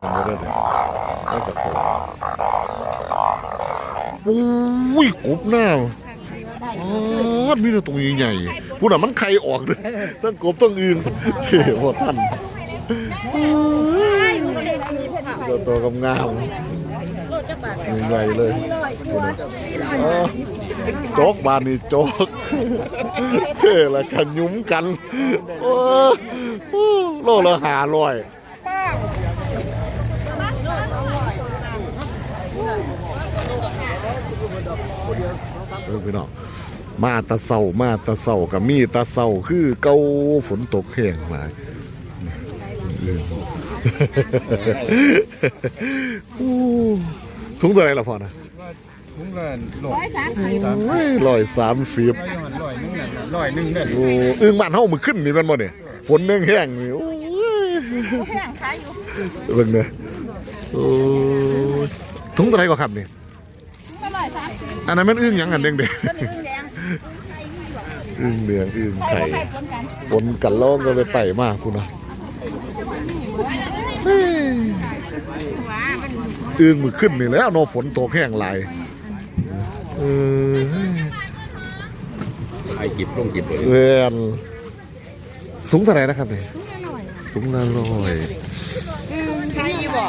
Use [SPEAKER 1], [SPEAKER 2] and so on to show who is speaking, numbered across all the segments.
[SPEAKER 1] ไม่ได้เลยไม่กระสอบอุ้ยกบหน้าอ๋อมีแต่ตรงใหญ่ๆพูดอะมันไข่ออกเลยตั้งกบต้องอื่นเท่พอท่านตัวโตกำงามใหญ่เลยโจ๊กบานนี่โจ๊กเท่ละกันยุ้มกันโลละหาร้อย เออพี่น้องมาแตะเศร้ามาแตะเศร้ากับมีแตะเศร้าคือเกาฝนตกแห้งหลายเอออู้ถุงตัวไหนล่ะพ่อนะ
[SPEAKER 2] ถุงละร้
[SPEAKER 3] ร้
[SPEAKER 2] อ
[SPEAKER 3] อยยสามสิบ
[SPEAKER 1] โอ้ยร้อยสามสิบ
[SPEAKER 2] ร้อยหนึงนั่นน่ะร้อยหนึงนั่น
[SPEAKER 1] โอ้อึ้งบ้านเฮามือขึ้นนี่แมันบ่เนี่ยฝนแห้งแห้งๆนี่โอ้ย
[SPEAKER 3] แพงขายอยู่
[SPEAKER 1] เบิ่งเด้อโอ้ยถุงตัวไหนก็ครับนี่
[SPEAKER 3] ไม่ร้อยสามสิบ
[SPEAKER 1] อันนั้นมันอึ้งหยังกันแดง
[SPEAKER 3] ต้นนึงแดง
[SPEAKER 1] ๆอึ้งเหลืองอึ้ง
[SPEAKER 3] ไข่
[SPEAKER 1] ไข่
[SPEAKER 3] ไข่ปนกัน
[SPEAKER 1] ฝนกันล้อก็ไปไต่มากคุณนะ
[SPEAKER 3] ว้ามัน
[SPEAKER 1] อึ้งมือขึ้นนี่แหล้วเนอฝนตกแห้งหลายเออ
[SPEAKER 2] ใครจิบลงจิบเลย
[SPEAKER 1] เวียนถุงเท่าไหร่นะครับนี่ถุงละร้อย
[SPEAKER 3] ไข่ยี่บ่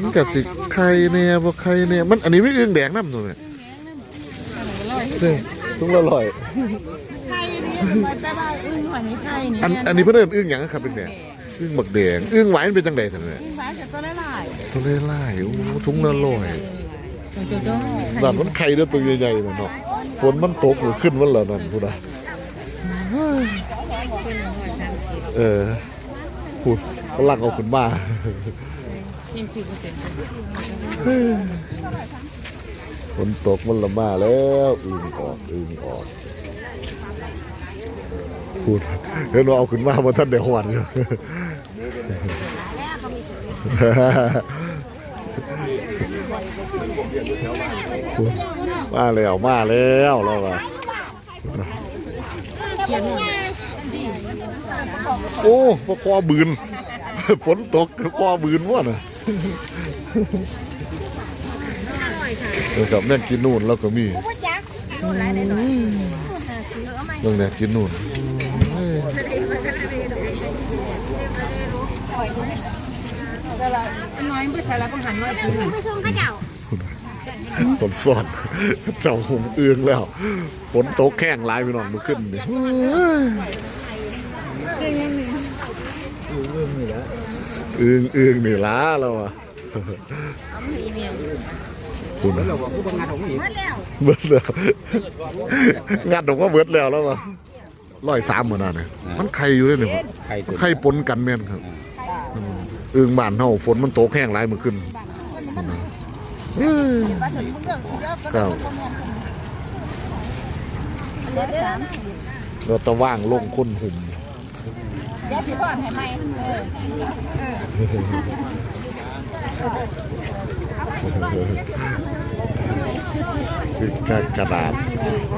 [SPEAKER 1] มันกะติไข่เนี่ยบ่ไข่เนี่ยมันอันนี้ไม่อึ้งแดงน้ำตัวเนี่ย นี่ถุงละร้อย
[SPEAKER 3] ไข่นี่แต่ว่าอึ้งหัวนี้ไข่นี่
[SPEAKER 1] อันอันนี้เพื่นเอนอึ้งหยังครับเป็นแดงอึ้งหมักแดงอึ้งหวานเป็นจังใดท่านเนี่ย
[SPEAKER 3] อึ้งหวานจะตัวละลาย
[SPEAKER 1] ตัวเล่ๆโอ้ถุงละร้อย
[SPEAKER 3] ตัวตัว
[SPEAKER 1] นั่นมันไข่เด้อตัวใหญ่ๆน่ะเนาะฝนมันตกหรือขึ้นวันละนั่นพูดอะเออพูดฝรั่งเอาขึ้นมา
[SPEAKER 3] ยังคิดว่าเป็น
[SPEAKER 1] ฝ นตกมันละมาแล้วอึงออกอึงออกพูดเห็นว่าเอาขึ้นมามาท่านเดียวหวันอยู่มาแล้วมาแล้วเราอะโอ้พวกคอบืนฝนตกคอบืนวะน่ะ เออครับแม่งกินนู่นแล้วก็มีเรื่องเนี้ยกินนู่น
[SPEAKER 3] น้อยไม่ใช่แล้วก็หันมากิน
[SPEAKER 4] ไม่ส่งข้าเจ้า
[SPEAKER 1] ฝนสอดเจ้าหงเอืองแล้วฝนตกแข้งลายไปหน่อยมาขึ้นเนี่ยเอืองเอืองนี่ล้าแล้วอะ คุณนะ
[SPEAKER 2] เราบอกผู้บังงานของอีก
[SPEAKER 3] เมื่อแล้ว
[SPEAKER 1] เบิดแล้วงานผมว่าเบิดแล้วแล้ววะร้อยสามเหมือนกันเนี่ยมันไข่อยู่เลยเนี่ย
[SPEAKER 2] ใครตัว
[SPEAKER 1] ไข่ปนกันแม่นครับเอืองบ้านเฮาฝนมันตกแห้งหลายมาขึ้นเอ้ย
[SPEAKER 3] มาถึงเรื่องเยอะ
[SPEAKER 1] ครับ
[SPEAKER 3] เดี๋ยวสาม
[SPEAKER 1] เราตะว่างลงคนหุ่ม
[SPEAKER 3] เดี๋ยวพี่พ่อให้ไหมเออ
[SPEAKER 1] คือกระดาษ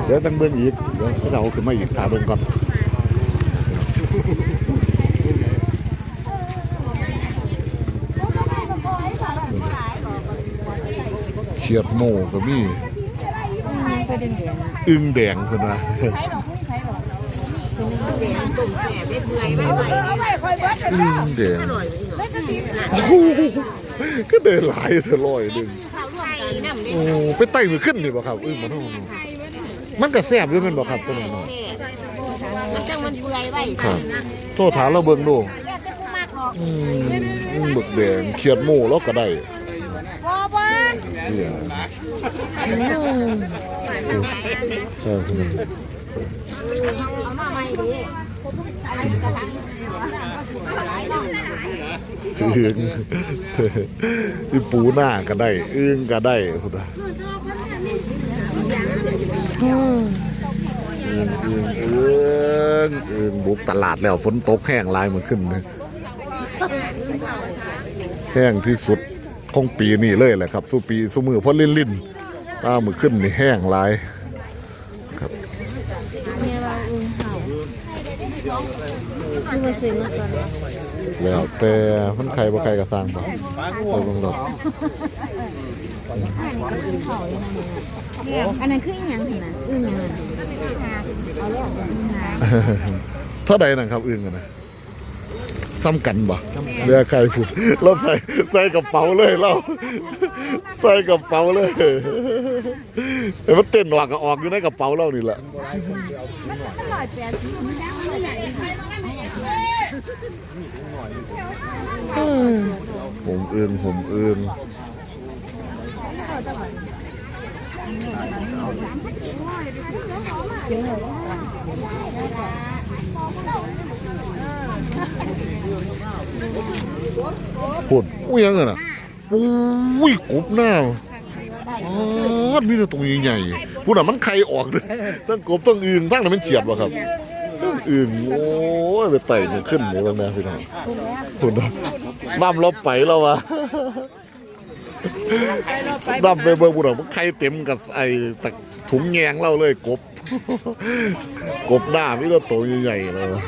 [SPEAKER 1] เดี๋ยวต้องเบิ่งอีกเดี๋ยวเขาจะเอาขึ้นมาอีกถาเบิ่งก่อนเฉียดโม่ก็มีอึ้งแดงคนนะ
[SPEAKER 3] เบ็ดเบื่อยไว้ไว้เอาไว้คอยเบิดเป็น
[SPEAKER 1] อึ้
[SPEAKER 3] แล้ว
[SPEAKER 1] งแดง
[SPEAKER 3] เบ็ดจะตี
[SPEAKER 1] โอ้โหก็เดินหลายเธอลอยดึง
[SPEAKER 3] ไข่น้ำเด็ด
[SPEAKER 1] โอ้ไปไต่มือขึ้นนี่บ่ครับอึ้งมันเท่านั้นมันก็แซ่บด้วยแมันบ่ครับตัวนี้เนาะ
[SPEAKER 3] มันจังมันเบื่อยไว้
[SPEAKER 1] ครับโทษฐานเราเบิ่งดู
[SPEAKER 3] แล้วแต่ผู้มากหรอก
[SPEAKER 1] อืมอึ้งบึกแดงเขียดโม่แล้วก็ได้
[SPEAKER 3] พอบ้าน
[SPEAKER 1] เนี่ย เอา
[SPEAKER 3] มาใหม่ดิอะไรกระทัง
[SPEAKER 1] อึ้งที่ปูหน้าก็ได้อึ้งก็ได้พุ่นน่ะอึ้งอึ้งอึ้งอึ้งบุกตลาดแล้วฝนตกแห้งลายมันขึ้นเลยแห้งที่สุดของปีนี้เลยแหละครับสู้ปีสู้มือเพราะลิ้นลิ้นตามือขึ้นนี่แห้งลาย
[SPEAKER 4] เนี่ยว่าอึ้งเห่า คือมาซื้อมาก่อน
[SPEAKER 1] แล้วแต่มันใครบ่ใครก็สร้างบ่ไปเบิ่งรถ
[SPEAKER 3] อันนั้นคืออีหยังสินะอึ้งยังเอาแล้วอึ้งหา
[SPEAKER 1] เท่าใดนั่นครับอึ้งกันนะ ซ้ำกันบ่เรือใครพูดเราใส่ใส่กระเป๋าเลยเราใส่กระเป๋าเลยเอ้ยมันเต้นออกก็ออกอยู่ในกระเป๋าเรานี่แหละผมเอืองผมเอือง พูดอุ้ยยังไงน่ะอุ้ยกบหน้าอ๋อมีแต่ตรงใหญ่ๆพูดอะมันไข่ออกเลยตั้งกบตั้งอึงตั้งนั้นมันเฉียดวะครับตั้งอึงโอ้ยไปไต่ขึ้นเลยบางนะพี่น้องพูดนะน้ำเราไปแล้ววะดำไปเบิ่งบุญมันไข่เต็มกับไอ้ตะถุงแยงเราเลยกบ กบหน้าไม่ต้องโตใหญ่ๆเลยวะ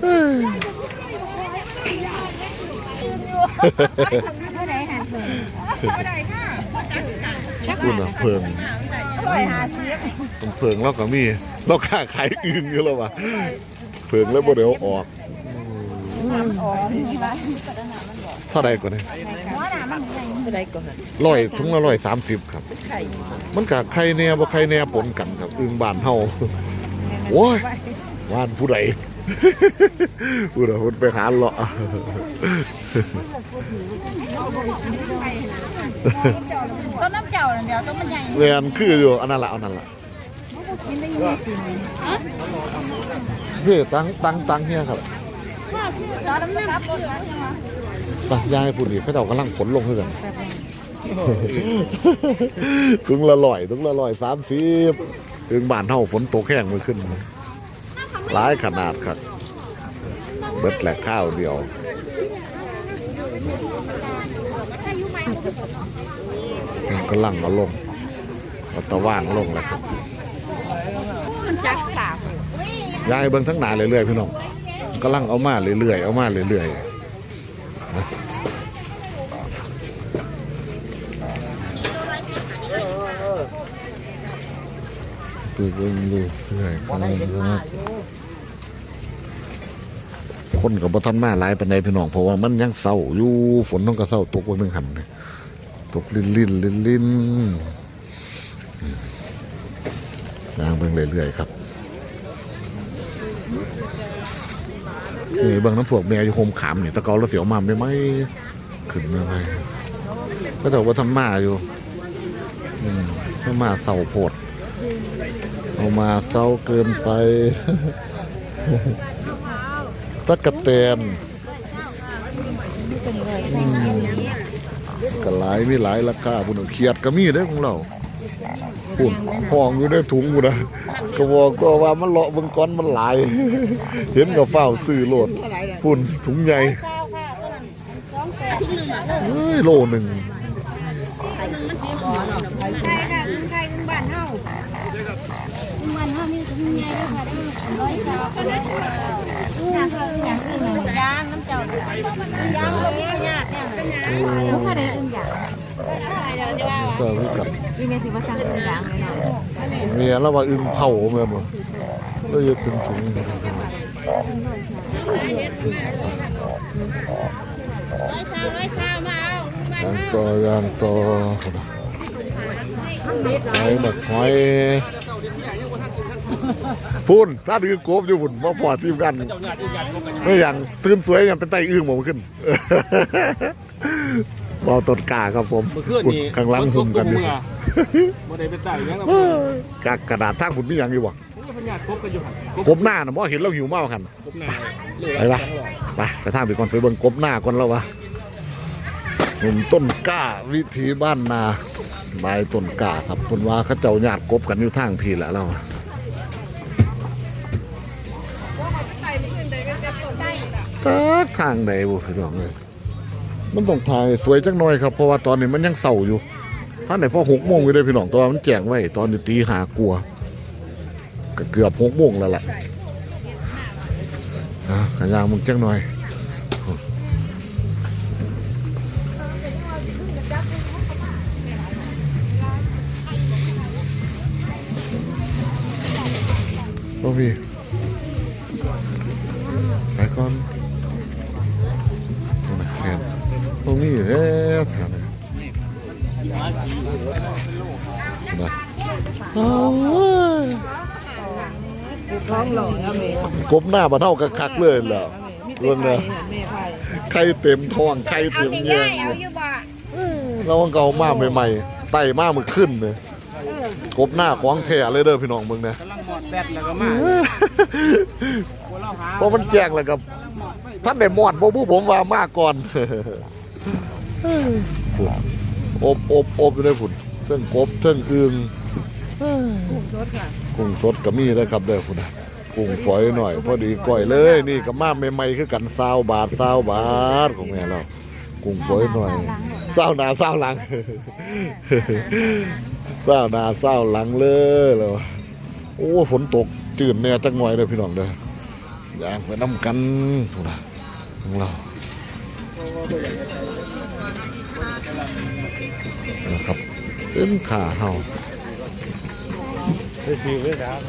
[SPEAKER 3] เท่าไหร่หันเพิ่น
[SPEAKER 1] คุณน่ะเพิง
[SPEAKER 3] ร้อยห้าสิบ
[SPEAKER 1] เพิงเราก็มีเราค้าขายอื่นอยู่แล้ววะเพิงแล้วบ่เดี๋ยวออกเท่าใดก่อนเนี่ย
[SPEAKER 3] หัวหน้ามันใหญ่
[SPEAKER 4] เท่าไรก่อน
[SPEAKER 1] ร้อยถุงละร้อยสามสิบครับ มันกะไข่แน่บ่ไข่แน่ปนกันครับอึ่งบานเฮาโอ้ยว่านผู้ใด ผู้ใดคนไปหาเลาะ
[SPEAKER 3] ต้นน้ำเจ้านั่นเดียวต้นมันใหญ่
[SPEAKER 1] เรียนคืออยู่อันนั้นละอันนั้นละพี่ตังตังตังเฮียครับ
[SPEAKER 3] ข้าวชื่อต้นน้ำน้ำต้นใช่ไหม
[SPEAKER 1] ตักยายพูดดิเขาเจ้ากำลังขนลงคือกันถึงละลอยถึงละลอยสามสิบถึงบ้านเท่าฝนตกแห้งมือขึ้น หลายขนาดครับ เบิดแหลกข้าวเดียวก็ลังเอาลงเอาตะว่างลงแล้วครับ
[SPEAKER 3] จักสา
[SPEAKER 1] ยายเบิ่งทั้งหนาเรื่อยๆพี่น้องกำลังเอามาเรื่อยๆเอามาเรื่อยๆนะตัวเบิ่งดูเรื่อยกำลัง คนกับบ่ทันมาหลายปานใดพี่น้องเพราะว่ามันยังเศร้าอยู่ฝนต้องก็เศร้าตกวันนึงหันนี่ตกลินลินลินลินย่างเบิ่งเรื่อยๆครับนี่เบางน้ำพวกแม่อยู่โฮมขามเนี่ยตะเกาแล้วเสียวมาไม่ไหมขึ้นมาไหมก็แต่ว่าทำมาอยู่อืมทำมาเศร้าโพดเอามาเศร้าเกินไป ตะกะแตนก็หลายมีหลายราคาบุญเขียดก็มีเด้อของเราปุ่นห้องอยู่ในถุงบุนะก็บอกตัวว่ามันเลาะเบิ่งก้อนมันหลาย เห็นกับเฝ้าซื้อโหลดปุ่นถุงใหญ่เฮ้ยโลหนึ่ง
[SPEAKER 3] ใช่ค่ะใช่บ้านเฮาบ้านเฮามีถุงใหญ่ด้วยค่ะร้อยสาวก็ได้ ย่างอย่างอื่นย่างน้ำเจ้าย่างก็มีญาติเนี่ยเป็นหยังทุกคนได้อึ้งอย่างเดี๋ยวจะว่า
[SPEAKER 1] เสิร์ฟกับ
[SPEAKER 3] พี่เมย์ถือว่าสั่งอึ้งอย่างเลยเนาะ
[SPEAKER 1] เมียแล้วว่าอึงเผาแม่นบ่แล้วจะเป็นถุง
[SPEAKER 3] ร้อยสาวมาเอา
[SPEAKER 1] ยางต่อยางต่อหอยบักหอย พุ่นถ้าดื้อกบอยู่พุ่นมาพอทีมกันไม่อย่างตื่นสวยกันเป็นไตอึ้งหมขึ้นบอต้นกาครับผม
[SPEAKER 2] เมื่อคืนนี้
[SPEAKER 1] ข้างหลังหุ่มกันอยู่
[SPEAKER 2] บ่ได้ไปใส่ยังแล้ว
[SPEAKER 1] กากกระดาษทางหุ่นนี่ยังอยู่บ่
[SPEAKER 2] พญาคบกันอยู่หั่น
[SPEAKER 1] กบหน้าน่ะมอเห็นแล้วหิวมากคัน
[SPEAKER 2] คบหน้า
[SPEAKER 1] ไปปะไปไปทางไปก่อนไปเบิ่งกบหน้าก่อนแล้ววะหนุ่มต้นกล้าวิธีบ้านนาบายต้นกล้าครับคนว่าเขาเจ้าญาติกบกันอยู่ทางพี่แหละเรา จัข้างใดบุพี่น้งเลยมันต้องถ่ายสวยจังหน่อยครับเพราะว่าตอนนี้มันยังเศร้าอยู่ท่านไหนพอหกโมงอยู่เลยพี่น้องตอนมันแจ้งไว้ ตอนนี้ตีหากลัวก็เกือบหกโมงแล้วล่ะอะขยางมึงจังหน่อยโอ้
[SPEAKER 4] พี่
[SPEAKER 1] กบหน้าบ้านเฮาก็คักเลยเหรอ
[SPEAKER 4] มี
[SPEAKER 1] เรื่อง
[SPEAKER 4] แต่
[SPEAKER 1] นะ
[SPEAKER 4] ไข่
[SPEAKER 1] ไข่เต็มท้องไข่
[SPEAKER 3] เอา
[SPEAKER 1] เต็ม
[SPEAKER 3] ที่
[SPEAKER 1] เงี้ย
[SPEAKER 3] ย่ายเอาอยู่บ่
[SPEAKER 1] เราเก่ามาใหม่ๆไต่มามือขึ้นเลยกบหน้าของแท้เลยเด้อพี่น้องมึงนะ
[SPEAKER 2] กำลังหมดแบตแล้วก็มาหัวเราหา
[SPEAKER 1] เพราะมันแจ้งแล้วกับท่านได้หมอดบ่ผู้ผมว่ามาก่อน อบอบอบอยู่ในผุนเทิงกบเทิงอึง
[SPEAKER 4] กุ้งสดค่ะ
[SPEAKER 1] กุ้งสดก็มีนะครับเด้อพุ่นน่ะ กุ้งฝอยหน่อยพอดีก่อยเลย นี่ก็มาใหม่ๆคือกันซาวบาทซาวบาทของแม่เรากุ้งฝอยหน่อยซาหนาซาหลังซาหนาซาหลังเลยแล้วโอ้ฝนตกจืดแน่จังหน่อยเด้อพี่น้องเด้อย่างไปน้ำกันพุ่นะของเรานะครับเป็นขาเฮา
[SPEAKER 2] คือคือเลยครับ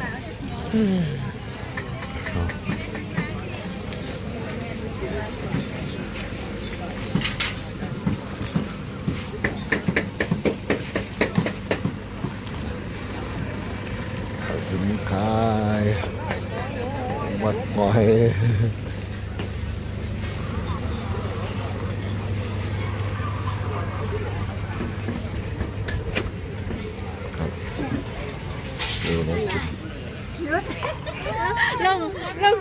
[SPEAKER 1] คายวัดหอยครับดูนะกิน
[SPEAKER 3] ลงลง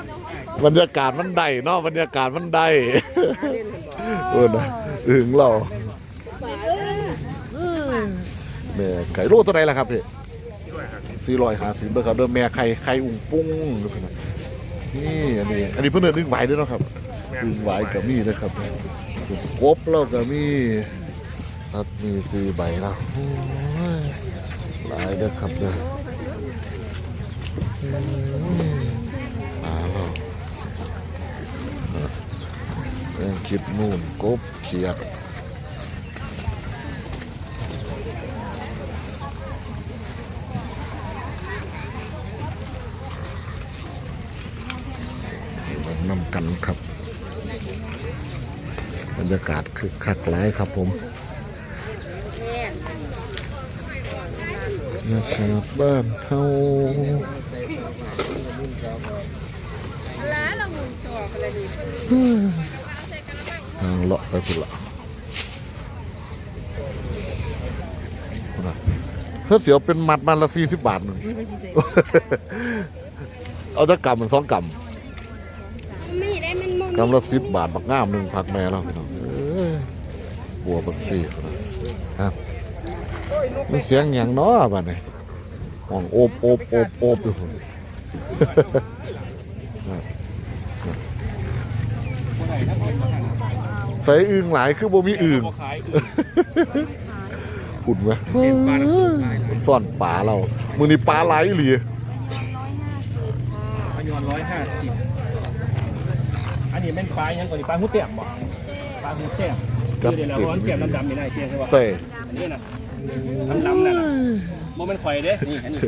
[SPEAKER 1] บรรยากาศมันได้เนาะบรรยากาศมันได้เออนะอึงเราแม่ไก่โลตัวไหนล่ะครับพี่ สี่ร้อยห้าสิบเบอร์ครับเดิมแม่ไข่ไข่อุ้งปุ้งนี่อันนี้อันนี้เพื่อนเดินนึ่งไหวด้วยเนาะครับนึ่งไหวกับมีนะครับกบเราก็มีครับมีสี่ใบแล้วโอ้ยหลายเด้อครับเด้อมาแล้วเรื่องคิดนู่นกบเขียด นำกันครับ บ รรยากาศคือคักหลายครับผมบรรยากาศบ้านเฮา
[SPEAKER 3] แล้วเราหมุนตัวไปเลยดิ
[SPEAKER 1] ทางเลาะไปพุ่นละพุ่นน่ะเพื่อเสียวเป็นมัดมันละสี่สิบบาทหนึ่งเอาจะกำมันสองกำ
[SPEAKER 3] มีได้มันมุน
[SPEAKER 1] กำละสิบบาทบักงามหนึ่งผักแม่แล้วพี่น้องเอ้ย บัวบักซี่ครับมันเสียงอย่างน้อบ้านนี่ห้องโอบโอบโอบโอบอยู่พุ่นใส่อึงหลายคือบ่มีอึง
[SPEAKER 2] ขุ่
[SPEAKER 1] นไหมซ่อนปลาเรา มือนี้ปลาไหลายอีหลี
[SPEAKER 2] พยอนร้อยห้าสิบอันนี้เป็นปลายังก่อนปลาหูเตี่ยมบ่ปลาหูแจ่ม คือเดี๋ยวเราร้อนแก้มดำไม่ได้เตี้ยใช่ป่ะ
[SPEAKER 1] ใส่
[SPEAKER 2] อันนี้นะดำนั่นน่ะโมเป็นข่อยเด้นี่อันนี้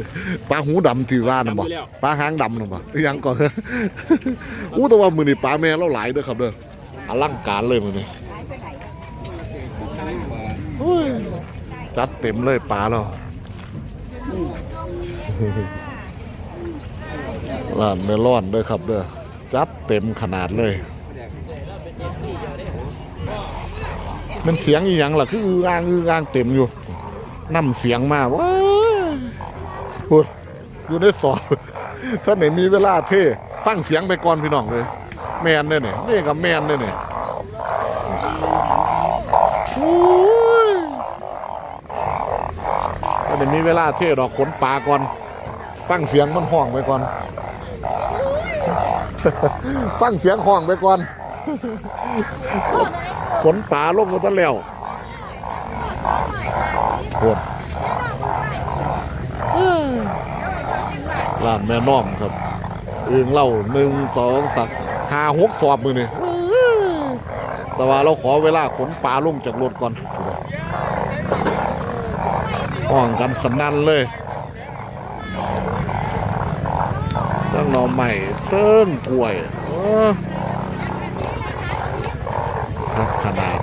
[SPEAKER 1] ปลาหูดำที่ว่าน่ะบ่
[SPEAKER 2] ดำอยู่แล้ว
[SPEAKER 1] ปลาหางดำน่ะบ่อิหยังก่อนอู้แต่ว่ามือนี้ปลาแม่เราหลายเด้อครับเด้ออลังการเลยมือนี้โอ้ยจัดเต็มเลยปลาเราร้านเมลอนด้วยครับเด้อจัดเต็มขนาดเลย มันเสียงอีหยังล่ะคืออืออ่างอืออ่างเต็มอยู่นำเสียงมาว้ายพูดอยู่ในสอบถ้าไหนมีเวลาเท่ฟังเสียงไปก่อนพี่น้องเลย แมนเนี่ยเนี่ยนี่กับแมนเนี่ยเนี่ยถ้าไหนมีเวลาเท่ดอกขนปลาก่อน ฟังเสียงมันห้องไปก่อน ฟังเสียงห้องไปก่อน ขนป่าลงมาตั้งแล้วปวดร้านแม่น้อมครับเอึงเล่าหนึ่งสองสักห้าหกสอบมือนี่แต่ว่าเราขอเวลาขนป่าลงจากรถก่อนห้องกันสนั่นเลยจังงหน่อใหม่เติ้งกล้วยเออครับ ขนาด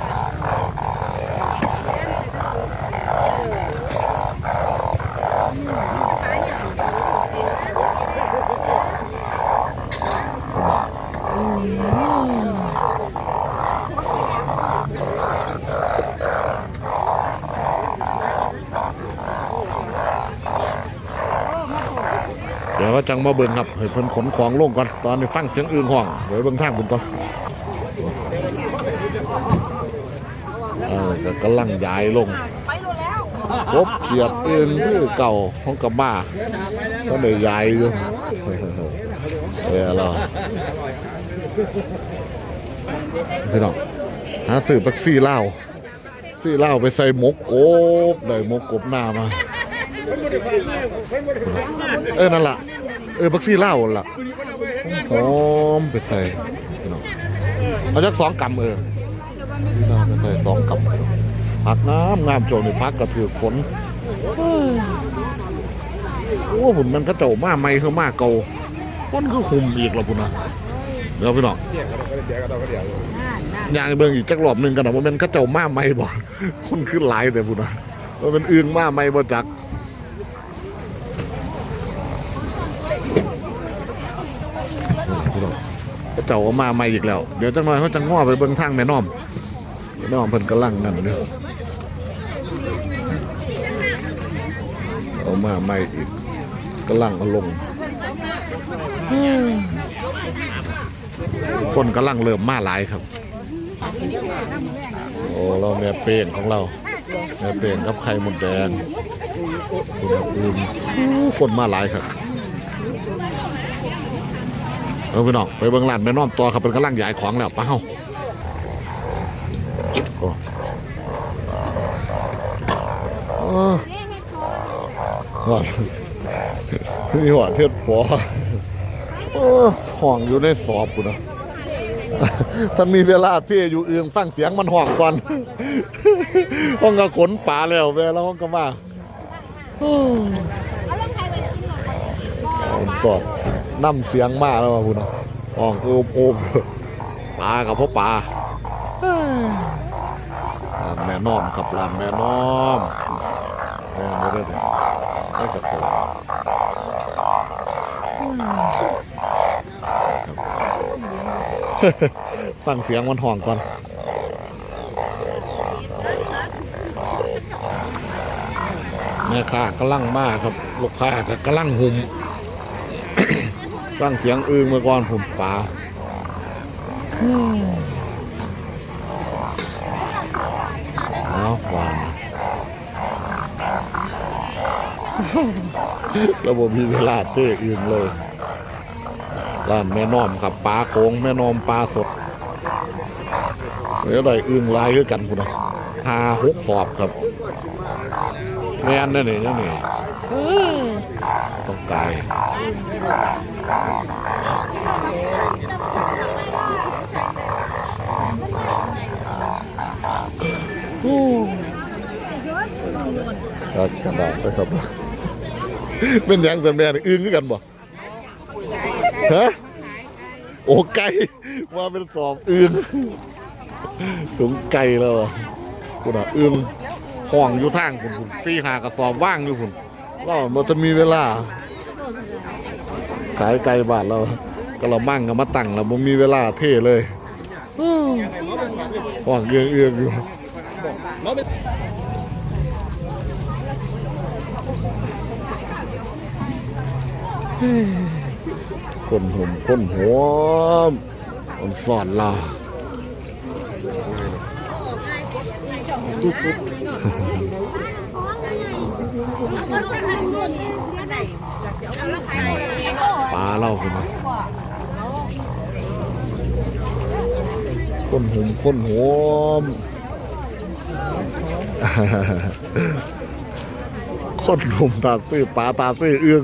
[SPEAKER 1] เดี๋ยวก็จังมาเบิ่งครับให้เพิ่นขนของลงก่อน ตอนนี้ฟังเสียงอื่นห้อง เดี๋ยวเบิ่งทางบุญก่อนเออ ก็กำลังย้ายลงพบเขียดอื่นคือเก่าห้องกับบ้าก็ได้ย้ายอยู่เออเราพี่น้องหาซื้อบักซี่เหล้าซี่เหล้าไปใส่หมกกบได้หมกกบหน้ามาเออนั่นล่ะเออบักซี่เหล้าล่ะหอมไปใส่พี่น้องเอาจักสองกำเออพี่ น้องไปใส่สองกำผักงามงามโจนี่พักกระถือฝนโอ้ผมมันก็เจ้ามาไม่คือมาเก่าคนคือคุมอีกแล้วพุ่นนะเดี๋ยวพี่น้องย่างเบิ่งอีกจักรอบหนึ่งกันนะว่ามันก็เจ้ามาไม่บ่คนคือหลายแต่พุ่นนะว่ามันอึงมาไม่บ่จักพี่น้องเจ้าเอามาใหม่อีกแล้ว เดี๋ยวจังหน่อยเขาจะง้อไปเบิ่งทางแม่น้อมแม่ น้อมเพิ่นกำลังนั่นเด้อเอามาใหม่อีกกำลังเอาลงคนกำลังเริ่มมาหลายครับ โอ้เราแม่เป้งของเราแม่เป้งกับไข่มดแดงอุณหภูมิคนมาหลายครับเออพี่น้องไปเบิ่งร้านแม่น้อมตัวครับเป็นกำลังยายของแล้วป้าเฮาโอ้เออ หอดนี่หอดเทศปอเออห้องอยู่ในสอบกูนะท่านมีเวลาที่อยู่เอืองฟังเสียงมันห้องก่อนห้องก็ขนป่าแล้วเวลาห้องก็มาสอบน้ำเสียงมากแล้วมาคุณนะอ๋อโอมโอมปลากับพ่อปลาแม่น้อมกับร้านแม่น้อมแม่ไม่ได้ กระสวยฟังเสียงมันห่องก่อนแม่ค้ากำลังมากครับลูกค้าก็กำลังหุ่มฟังเสียงอึงเมื่อก่อนผมป่าเอา ระบบมีเวลาเต้อึงเลยร้านแม่น้อมครับปลาโขงแม่น้อมปลาสดเดี๋ยวได้อึงลายคือกันคุณนะหาหกสอบครับแม่นนั่นนี่นั่นนี่ต้องไกลก็กระดาษนะครับ เป็นหยังสันแม่นี่อึ้งคือกันบ่ฮะโอ้ไก่ว่าเป็นสอบอึ้งถุงไก่แล้วอะคุณอะอึ้งห้องอยู่ทางคุณคุณซี่หากระสอบว่างอยู่คุณเราเราจะมีเวลา ขายไก่บาทเราก็เรามั่งก็มาตั้งเราบ่มีเวลาเท่เลยห้องเอื้องเอื้องอยู่ คนหุ่มคนหัวมคนสอนเราปลาเล่าคุณนะคนหุ่มคนหัวมคนหนุ่มตาซื้อปลาตาซื้อเอื้อง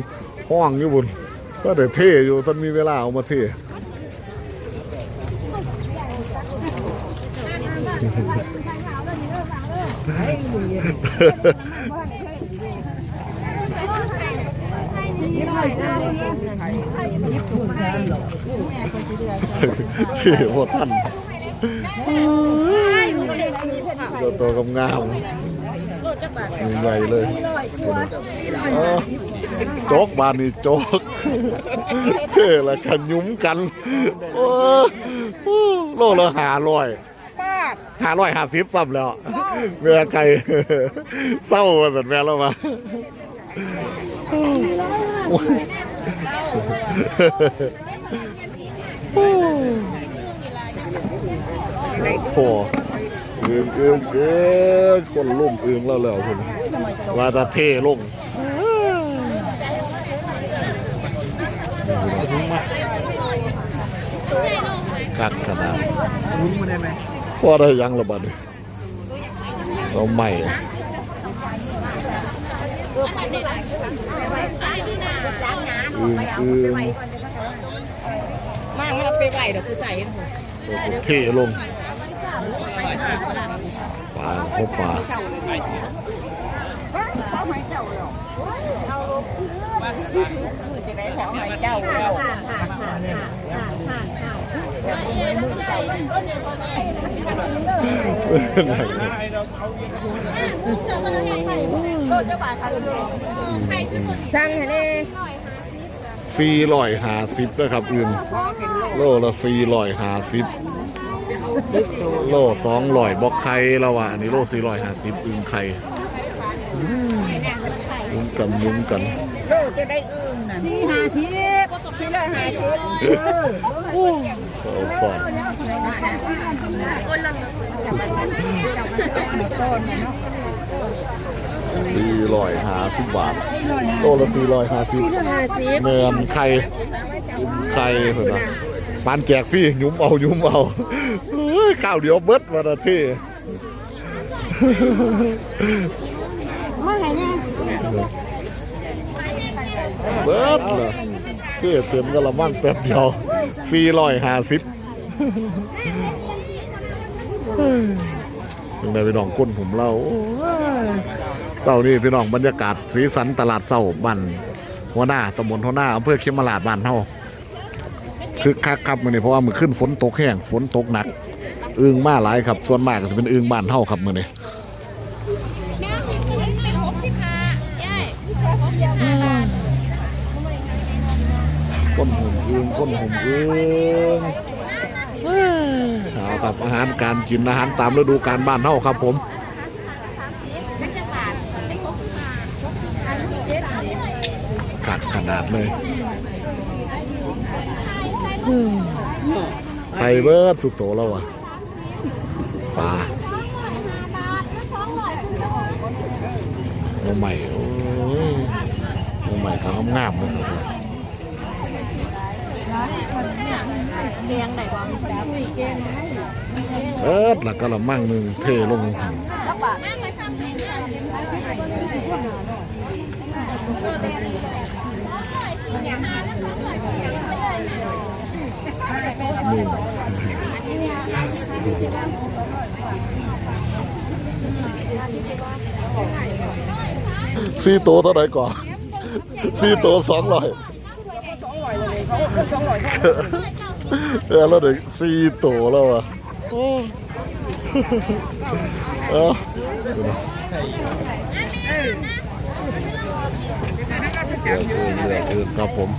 [SPEAKER 1] ห้องอยู่บุญก็เดี๋ยวเท่อยู่ท่านมีเวลาเอามาเท่ที่พวกท่านตัวโตกำงามมือใหญ่เลยอ๋อ โจ๊กบานนี่โจ๊กเท่ละกันยุ้มกันโอ้โลละหาร้อยหาร้อยหาสิบซ้ำแล้วเมื่อไก่เศร้าสันแม่แล้วมาโอ้เอื้องเอื้องเอื้องคนลุ่มเอื้องแล้วแล้วผมว่าจะเท่ลง กัดขนาด
[SPEAKER 2] มุ้งมาได้ไหม
[SPEAKER 1] พอได้ยังละบัดนี้เราใหม่อืมอืม
[SPEAKER 4] มากมันไปไหวเดี๋ยวกูใส่ให้หมด
[SPEAKER 1] ตัวเท่ลงปลาพบปลา
[SPEAKER 4] จะได้ขอให้เจ้าเราสั่งให้แน่
[SPEAKER 1] สี่ร้อยหาสิบนะครับอื่น โลละสี่ร้อยหาสิบโลสองร้อยบอกไข่ล้วว่ะอันนี้โลสี่ร้อยหาสิบอึงไข่ ยุ้งกันยุ้งกัน
[SPEAKER 4] โลกจะได้อึ้งน่ะ
[SPEAKER 3] สี่ห้าสิบ
[SPEAKER 4] สี่ร้อยห้าสิบ
[SPEAKER 1] เอาก่อนสี่ร้อยหาสิบบาทโลละสี่ร้อยหาสิบ
[SPEAKER 3] ห้าสิบ
[SPEAKER 1] เมือนไข่ยุ้มไข่เหรอปานแจกฟรี่ยุ้มเอายุ้มเอาเฮ้ยข้าวเดียวเบิดวันละที่
[SPEAKER 3] มาไงเนี่ย
[SPEAKER 1] เบิดเหรอเที่เต็มกระมังแป๊บเดียวสี่ร้อยห้าสิบยังได้ไปน้องก้นผมเล่าเต่านี่พี่น้องบรรยากาศสีสันตลาดเศร้าบ้านหัวหน้าตำบลหัวหน้าอำเภอเขมราชบ้านเฮาคือคักครับมือนี้เพราะว่ามือขึ้นฝนตกแห้งฝนตกหนักอึงมาหลายครับ ส่วนมากก็จะเป็นอึงบ้านเฮาครับมือนี้ ก้นหุ่มอึงก้นหุ่มอึงเอาครับอาหารการกินอาหารตามฤดูกาลบ้านเฮาครับผมกัดขนาดเลยไทยเบิร์ดสุดโตแล้วอะปลาตัวใหม่โอ้ยตัวใหม่ก็งามเลย
[SPEAKER 3] แกงไหนวะคุยแกง
[SPEAKER 1] เอิดล้วก็ละมั่งหนึ่งเทลงถังนี่สี่ตัวเท่าไหร่ก่อนสี่ตัวสองร้อย เออแล้วเด็กสี่ตัวแล้วอะเออเลือกเองเลือกเอครับผม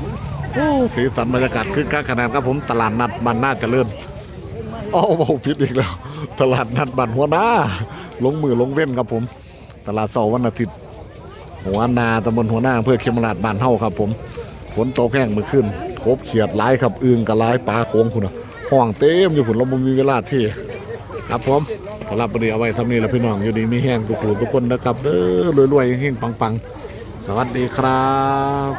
[SPEAKER 1] โอ้สีสันบรรยากาศคือการขนาดครับผมตลาดนัดบันน่าเจริญอ้าวบอกผิดอีกแล้ว ตลาดนัดบันหัวหน้า ลงมือลงเว้นครับผม ตลาดเสาร์วันอาทิตย์หัวนาตำบลหัวหน้าอำเพื่อเขมราชบ้านเฮาครับผม นตกแห้งมือขึ้นกบเขียดหลายครับอึงกับหลายปลาโค้งคุณนะห้องเต็มอยู่ผุนเราบ่มีเวลาที่ครับผมสำหรับวันนี้เอาไว้ทำนี่แล้วพี่น้องอยู่ดีมีแห้งกุกๆทุกคนนะครับเด้อรวยๆเฮงปังๆ สวัสดีครับ